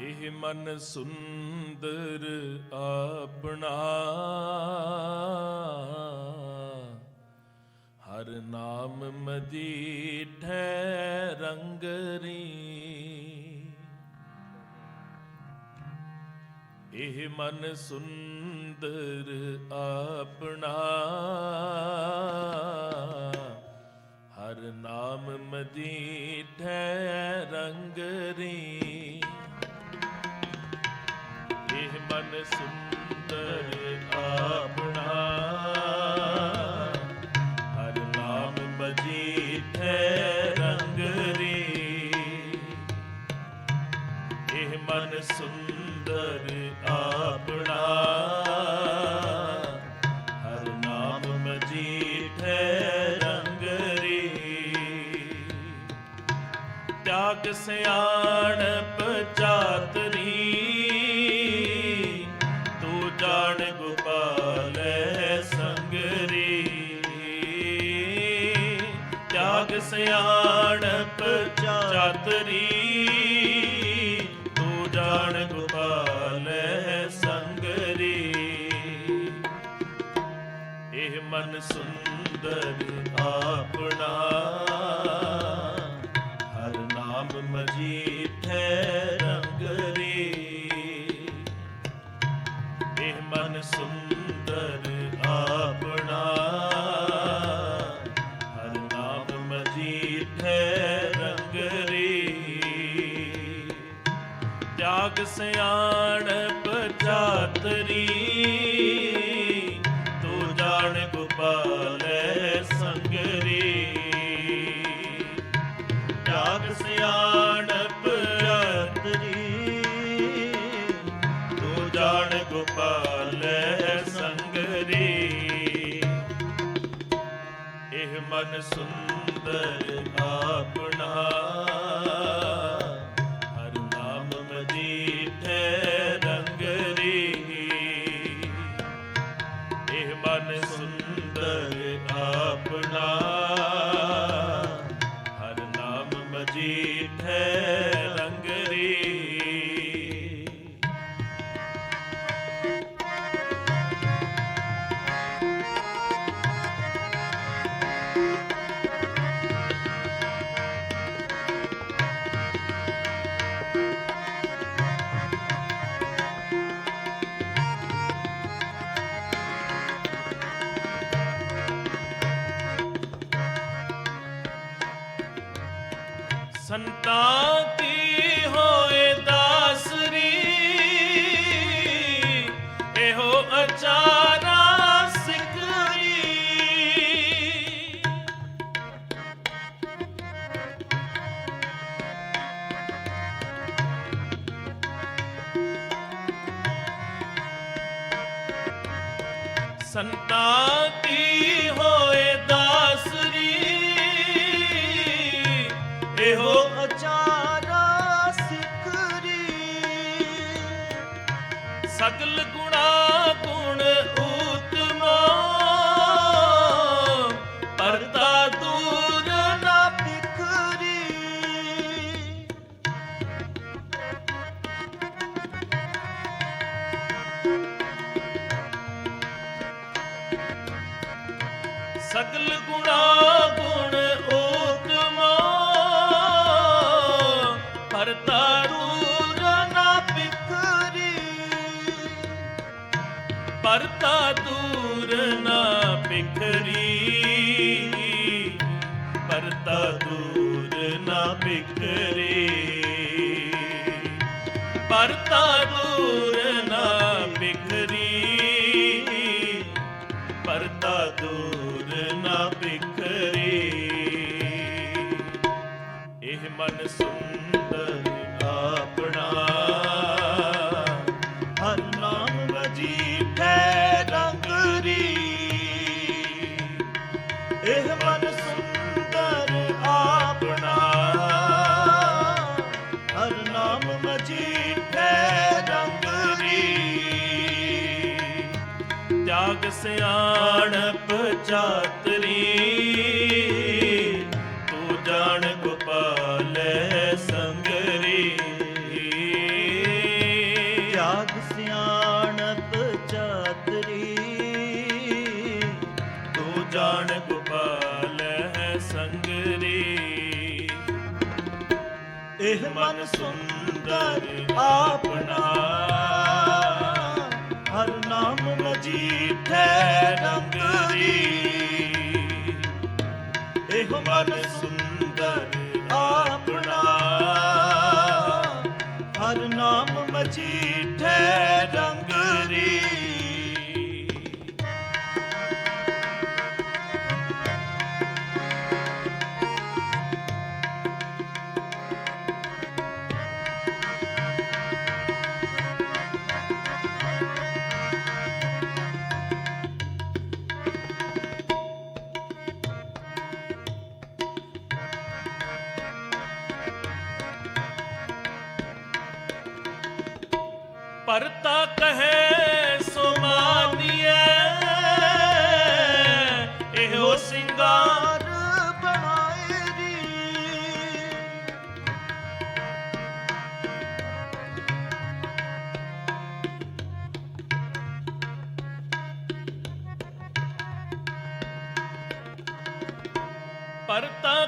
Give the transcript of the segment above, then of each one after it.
ਇਹ ਮਨ ਸੁੰਦਰ ਆਪਣਾ। ਹਰ ਨਾਮ ਮਜੀਠੈ ਰੰਗਰੀ ਇਹ ਮਨ ਸੁੰਦਰ ਆਪਣਾ। ਹਰ ਨਾਮ ਮਜੀਠੈ ਰੰਗਰੀ ਰੀ। ਮਨ ਸੁੰਦਰ ਆਪਣਾ। ਹਰ ਨਾਮ ਮਜੀਠੈ ਰੰਗਰੀ ਇਹ ਮਨ ਸੁੰਦਰ ਆਪਣਾ। ਹਰ ਨਾਮ ਮਜੀਠੈ ਰੰਗਰੀ ਤਿਆਗ ਸਿਆਣਪ ਸਿਆਣਪ ਚਾਤਰੀ, ਤੂੰ ਜਾਣ ਗੋਪਾਲੈ ਸੰਗਰੀ। ਇਹ ਮਨ ਸੁੰਦਰ ਆਪਣਾ, ਹਰ ਨਾਮ ਮਜੀਠੈ ਰੰਗਰੀ। ਇਹ ਮਨ ਸੁੰਦਰ ਆਪਣਾ ਤਿਆਗ ਸਿਆਣਪ ਚਾਤਰੀ ਤੂੰ ਜਾਣ ਗੋਪਾਲ ਸੰਗਰੀ। ਤਿਆਗ ਸਿਆਣਪ ਚਾਤਰੀ ਤੂੰ ਜਾਣ ਗੋਪਾਲ ਸੰਗਰੀ। ਇਹ ਮਨ ਸੁੰਦਰ ਸੰਤਾਂ ਕੀ ਹੋਏ ਦਾਸਰੀ ਇਹੋ ਅਚਾਰਾ ਸਿਕਰੀ। ਸੰਤਾਂ ਕੀ ਹੋਏ ਪਰਤਾ ਦੂਰ ਨਾ ਬਿਖਰੀ। ਪਰਤਾ ਦੂਰ ਨਾ ਬਿਖਰੀ। ਪਰਤਾ ਦੂਰ ਨਾ ਬਿਖਰੀ। ਇਹ ਮਨ ਸੁਣ ਸਿਆਣਪ ਚਾਤਰੀ ਤੂੰ ਜਾਣ ਗੋਪਾਲੈ ਸੰਗਰੀ। ਤਿਆਗ ਸਿਆਣਪ ਚਾਤਰੀ ਤੂੰ ਜਾਣ ਗੋਪਾਲ ਸੰਗਰੀ। ਇਹ ਮਨ ਸੁੰਦਰ ਆਪਣਾ ਨਾਮ ਮਜੀਠੈ ਰੰਗਰੀ ਇਹ ਮਨ ਸੁੰਦਰ ਪਰਤਾ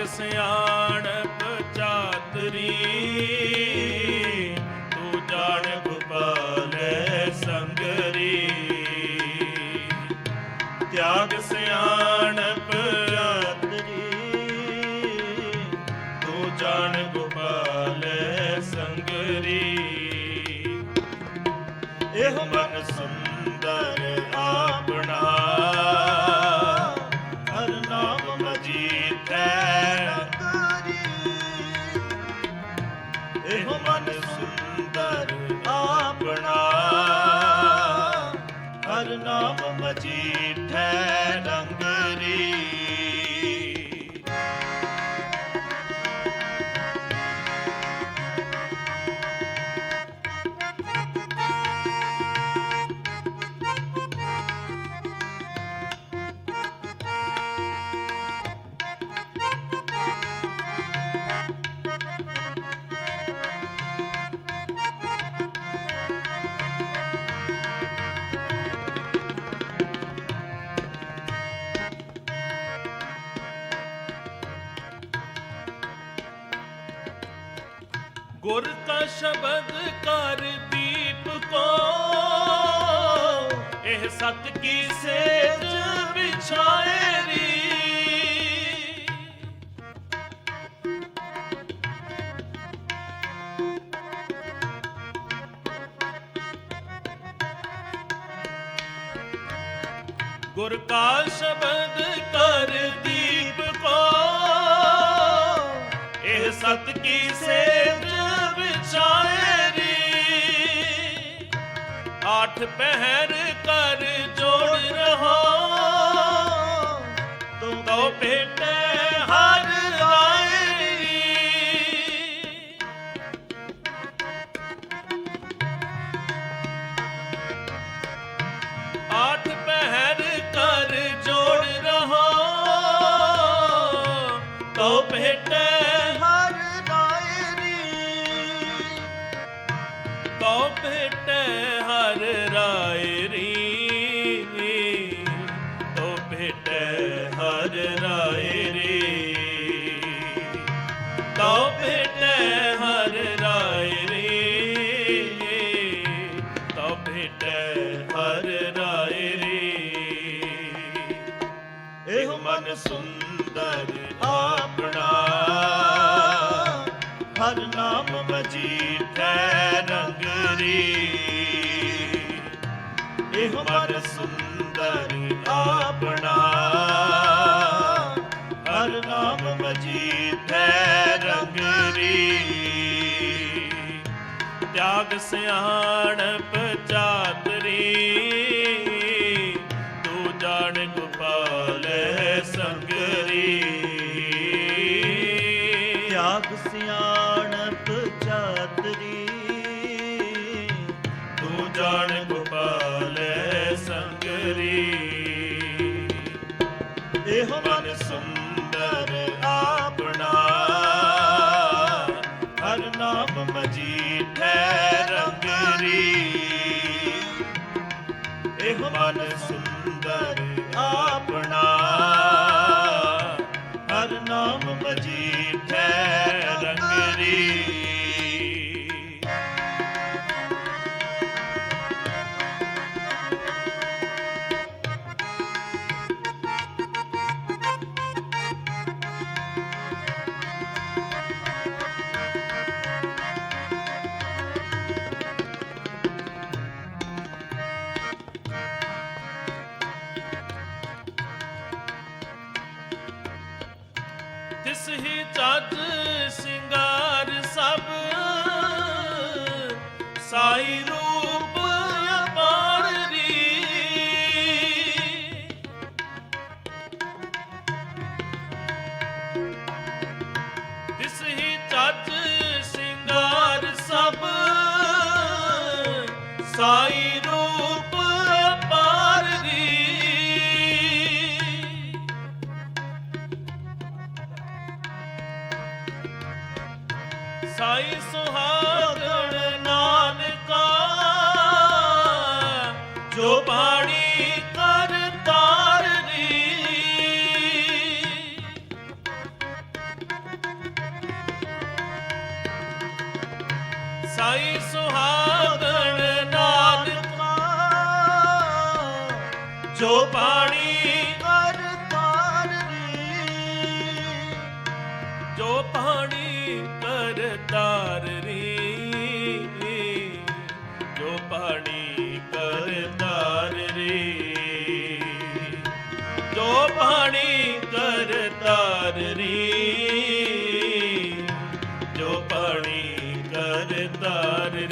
ਤਿਆਗ ਸਿਆਣਪ ਚਾਤਰੀ, ਤੂੰ ਜਾਣ ਗੋਪਾਲ ਸੰਗਰੀ। ਤਿਆਗ ਸਿਆਣਪ ਚਾਤਰੀ, ਤੂੰ ਜਾਣ ਗੋਪਾਲ ਸੰਗਰੀ। ਇਹ ਮਨ ਸੁੰਦਰ ਆਪਣਾ ਗੁਰ ਕਾ ਸ਼ਬਦ ਕਰ ਦੀਪ ਕੋ। ਇਹ ਸਤ ਕੀ ਸੇਜ ਵਿਛਾਏ ਰੀ ਗੁਰ ਕਾ ਸ਼ਬਦ ਕਰ ਦੀਪ ਕੋ। ਇਹ ਸਤ ਕੀ ਸੇਜ ਆਠ ਪਹਿਰ ਕਰ ਜੋੜ ਰਹਾ। ਹਰ ਰਾਮ ਸਿਆਣਪ ਚਾਤਰੀ, ਤੂੰ ਜਾਣ ਗੋਪਾਲ ਸੰਗਰੀ। ਤਿਆਗ ਸਿਆਣਪ ਚਾਤਰੀ, ਤੂੰ ਜਾਣ ਗੋਪਾਲ ਸੰਗਰੀ। ਸੁੰਦਰ ਆਪਣਾ, ਹਰ ਮਜੀ मानस ਸੁਹਾਗਣ ਜੋ ਪਾਣ ਧਾਰੀ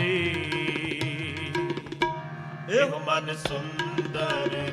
ਇਹ ਮਨ ਸੁੰਦਰ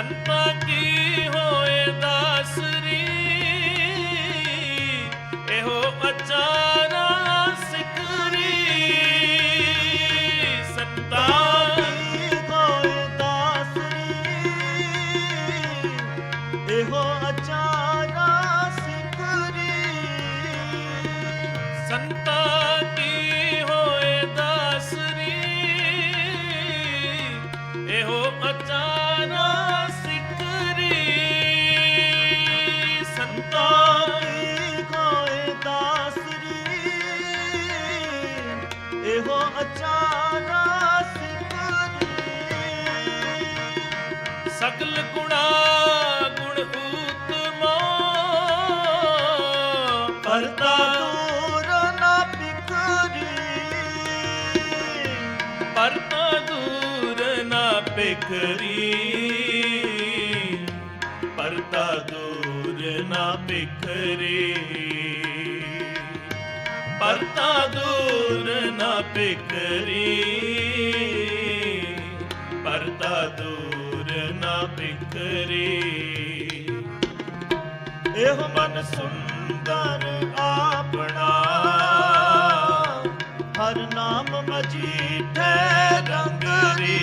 ਸੰਤਾਂ ਕੀ ਹੋਏ ਦਾਸਰੀ? ਇਹੋ ਅਚਾਰਾ ਸਿਕਰੀ ਸੰਤ ਸਕਲ ਗੁਣਾ ਗੁਣ ਉਤਮਾ ਕਰਤਾ ਦੂਰ ਨਾ ਪਿਕਰੀ। ਪਰਤਾ ਦੂਰ ਨਾ ਬਿਖਰੀ ਪਰਤਾ ਦੂਰ ਨਾ ਬਿਖਰੀ ਪਰਤਾ ਦੂਰ ਨਾ ਬਿਖਰੀ ਪਰਤਾ ਦੂਰ ਇਹੋ ਮਨ ਸੁੰਦਰ ਆਪਣਾ। ਹਰ ਨਾਮ ਮਜੀਠੇ ਰੰਗਰੀ